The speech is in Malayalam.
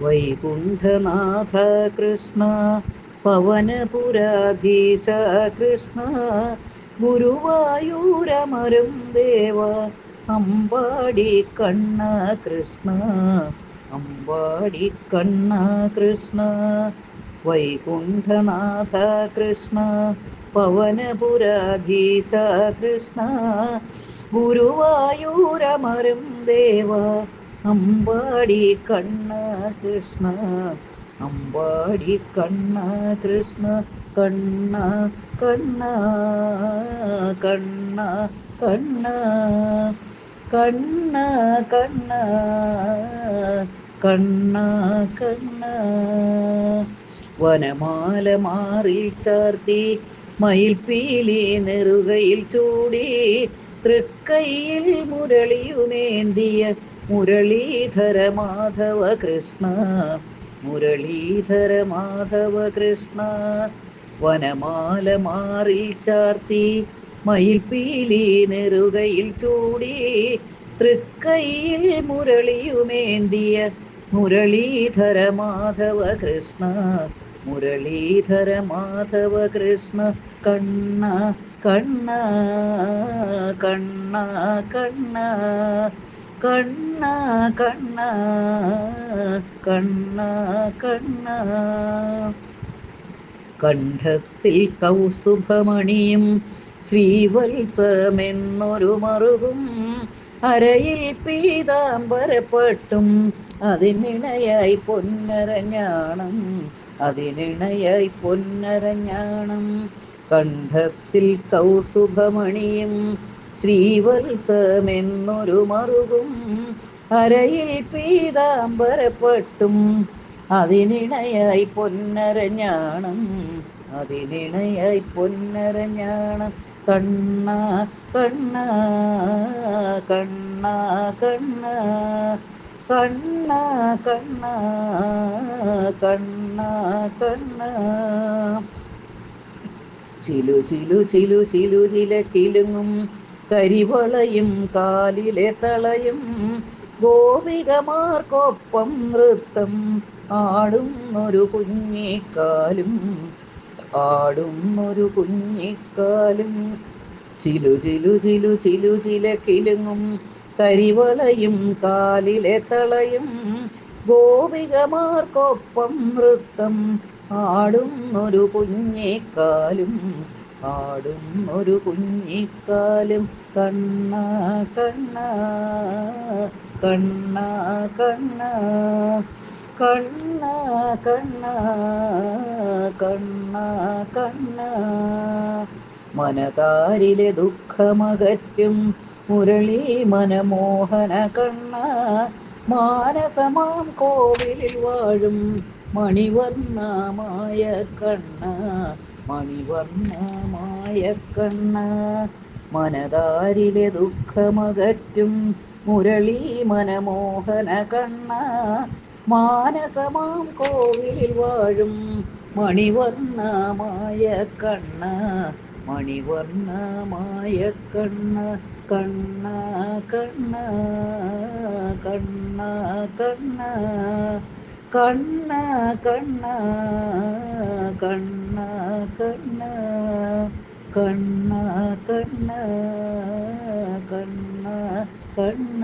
വൈകുണ്ഠനാഥ കൃഷ്ണ പവനപുരാധീശ കൃഷ്ണ ഗുരുവായൂരമരും ദേവ അമ്പാടി കണ്ണ കൃഷ്ണ അമ്പാടി കണ്ണ കൃഷ്ണ വൈകുണ്ഠനാഥ കൃഷ്ണ പവനപുരാധീശ കൃഷ്ണ ഗുരുവായൂരമരും ദേവ അമ്പാടി കണ്ണ കൃഷ്ണ അമ്പാടി കണ്ണ കൃഷ്ണ കണ്ണ കണ്ണ കണ്ണ കണ്ണ കണ്ണ കണ്ണ കണ്ണ കണ്ണ. വനമാല മാറി ചാർത്തി മയിൽപ്പീലി നെറുകയിൽ ചൂടി തൃക്കൈയിൽ മുരളിയുമേന്തിയ മുരളീധര മാധവ കൃഷ്ണ മുരളീധര മാധവ കൃഷ്ണ. വനമാല മാറി ചാർത്തി മയിൽപ്പീലി നെറുകയിൽ ചൂടി. തൃക്കൈയിൽ മുരളിയുമേന്തിയ മുരളീധര മാധവ കൃഷ്ണ മുരളീധര മാധവ കൃഷ്ണ. കണ്ണ കണ്ണ കണ്ണ കണ്ണ. കണ്ണ കണ്ണ കണ്ണ കണ്ണ. കണ്ഠത്തിൽ കൗസ്തുഭമണിയും ശ്രീവത്സമെന്നൊരു മറുകും അരയിൽ പീതാംബരപ്പെട്ടും അതിനിണയായി പൊന്നരഞ്ഞാണം അതിനിണയായി പൊന്നരഞ്ഞാണം. കണ്ഠത്തിൽ കൗസുഭമണിയും ശ്രീവത്സമെന്നൊരു മറുകും. അരയിൽ പീതാംബരപ്പെട്ടും. അതിനിണയായി പൊന്നരഞ്ഞാണം അതിനിണയായി പൊന്നരഞ്ഞാണം കണ്ണ കണ്ണ കണ്ണ കണ്ണ. കണ്ണ കണ്ണ കണ്ണ കണ്ണ. ചിലു ചിലു ചിലു ചിലു ചില കിലുങ്ങും കരിവളയും കാലിലെ തളയും ഗോപികമാർക്കൊപ്പം നൃത്തം ആടും ഒരു കുഞ്ഞിക്കാലും ആടും ഒരു കുഞ്ഞിക്കാലും ചിലു ചിലു ചിലു ചിലു ചില കിലുങ്ങും കരിവളയും കാലിലെ തളയും ഗോപികമാർക്കൊപ്പം നൃത്തം ആടും ഒരു കുഞ്ഞിക്കാലും ആടും ഒരു കുഞ്ഞിക്കാലും കണ്ണ കണ്ണ കണ്ണ കണ്ണ കണ്ണ കണ്ണ കണ്ണ കണ്ണ. മനതാരിലെ ദുഃഖമകറ്റും മുരളി മനമോഹന കണ്ണ. മാനസമാം കോവിലിൽ വാഴും മണിവർണമായ കണ്ണ. മണിവർണമായ കണ്ണ മനതാരിലെ ദുഃഖമകറ്റും മുരളി മനമോഹന കണ്ണ. മാനസമാം കോവിലിൽ വാഴും മണിവർണമായ കണ്ണ മണിവർണമായ കണ്ണ കണ്ണ കണ്ണ കണ്ണ കണ്ണ. കണ്ണ കണ്ണ കണ്ണ കണ്ണ കണ്ണ കണ്ണ കണ്ണ കണ്ണ